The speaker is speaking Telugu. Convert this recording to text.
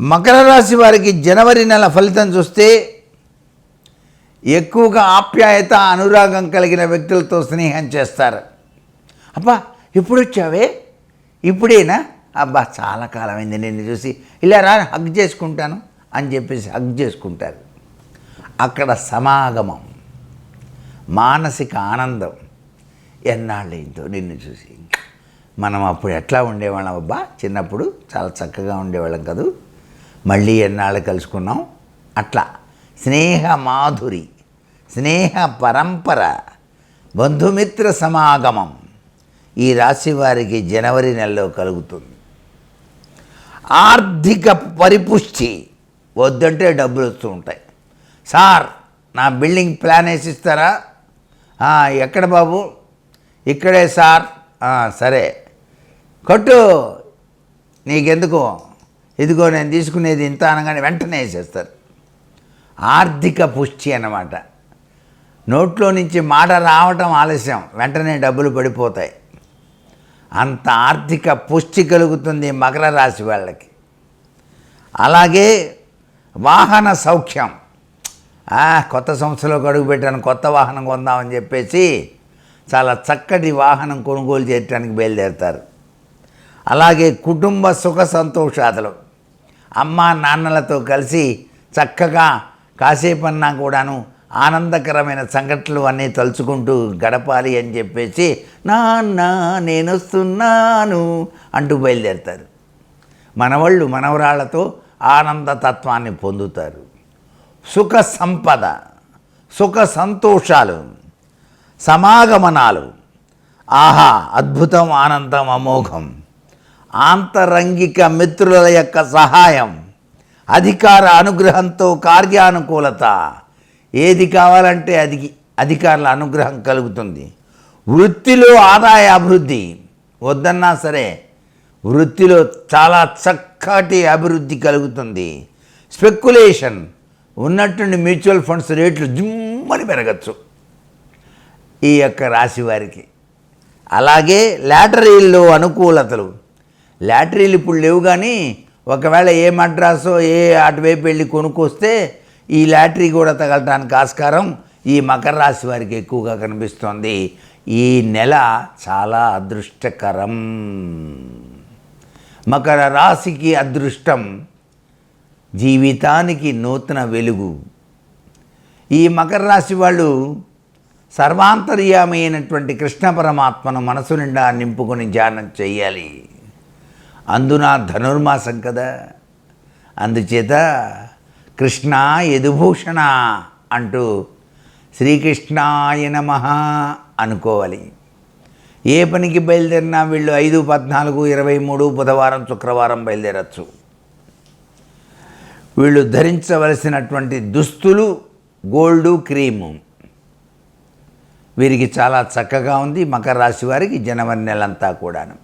మకర రాశి వారికి జనవరి నెల ఫలితం చూస్తే ఎక్కువగా ఆప్యాయత అనురాగం కలిగిన వ్యక్తులతో స్నేహం చేస్తారు. అబ్బా ఇప్పుడు వచ్చావే ఇప్పుడేనా? అబ్బా చాలా కాలమైంది నిన్ను చూసి. ఇలా రా హగ్ చేసుకుంటాను అని చెప్పేసి హగ్ చేసుకుంటారు. అక్కడ సమాగమం మానసిక ఆనందం ఎన్నాళ్ళైందో నిన్ను చూసి. మనం అప్పుడు ఎట్లా ఉండేవాళ్ళం అబ్బా? చిన్నప్పుడు చాలా చక్కగా ఉండేవాళ్ళం కదూ? మళ్ళీ ఎన్నాళ్ళు కలుసుకున్నాం? అట్లా. స్నేహ మాధురి స్నేహ పరంపర బంధుమిత్ర సమాగమం ఈ రాశి వారికి జనవరి నెలలో కలుగుతుంది. ఆర్థిక పరిపుష్టి వద్దంటే డబ్బులు వస్తూ ఉంటాయి. సార్ నా బిల్డింగ్ ప్లాన్ వేసిస్తారా? ఇస్తారా ఎక్కడ బాబు? ఇక్కడే సార్. సరే. కట్టు. నీకెందుకు? ఇదిగో నేను తీసుకునేది ఇంత అనగానే వెంటనే వేసేస్తారు. ఆర్థిక పుష్టి అన్నమాట. నోట్లో నుంచి మాట రావటం ఆలస్యం వెంటనే డబ్బులు పడిపోతాయి. అంత ఆర్థిక పుష్టి కలుగుతుంది మకర రాశి వాళ్ళకి. అలాగే వాహన సౌఖ్యం. కొత్త సంస్థలోకి అడుగుపెట్టాను కొత్త వాహనం కొందామని చెప్పేసి చాలా చక్కటి వాహనం కొనుగోలు చేయడానికి బయలుదేరుతారు. అలాగే కుటుంబ సుఖ సంతోషాదులు. అమ్మ నాన్నలతో కలిసి చక్కగా కాసేపన్నా కూడాను ఆనందకరమైన సంఘటనలు అన్నీ తలుచుకుంటూ గడపాలి అని చెప్పేసి నాన్న నేను వస్తున్నాను అంటూ బయలుదేరుతారు. మనవాళ్ళు మనవరాళ్ళతో ఆనంద తత్వాన్ని పొందుతారు. సుఖ సంపద సుఖ సంతోషాలు సమాగమనాలు. ఆహా అద్భుతం ఆనందం అమోఘం. ఆంతరంగిక మిత్రుల యొక్క సహాయం అధికార అనుగ్రహంతో కార్యానుకూలత. ఏది కావాలంటే అది అధికారుల అనుగ్రహం కలుగుతుంది. వృత్తిలో ఆదాయ అభివృద్ధి వద్దన్నా సరే వృత్తిలో చాలా చక్కటి అభివృద్ధి కలుగుతుంది. స్పెక్యులేషన్ ఉన్నట్టుండి మ్యూచువల్ ఫండ్స్ రేట్లు జుమ్మని పెరగచ్చు. ఈ యొక్క రాశి వారికి. అలాగే లాటరీల్లో అనుకూలతలు లాటరీలు ఇప్పుడు లేవు కానీ ఒకవేళ ఏ మద్రాసో ఏ అటువైపు వెళ్ళి కొనుక్కొస్తే ఈ లాటరీ కూడా తగలటానికి ఆస్కారం ఈ మకర రాశి వారికి ఎక్కువగా కనిపిస్తోంది. ఈ నెల చాలా అదృష్టకరం. మకర రాశికి అదృష్టం జీవితానికి నూతన వెలుగు. ఈ మకర రాశి వాళ్ళు సర్వాంతర్యామైనటువంటి కృష్ణ పరమాత్మను మనసు నిండా నింపుకొని ధ్యానం చేయాలి. అందున ధనుర్మాసం కదా. అందుచేత కృష్ణ యదుభూషణ అంటూ శ్రీకృష్ణాయ నమ అనుకోవాలి. ఏ పనికి బయలుదేరినా వీళ్ళు ఐదు పద్నాలుగు ఇరవై మూడు బుధవారం శుక్రవారం బయలుదేరచ్చు. వీళ్ళు ధరించవలసినటువంటి దుస్తులు గోల్డు క్రీము. వీరికి చాలా చక్కగా ఉంది మకర రాశి వారికి జనవరి నెలంతా కూడాను.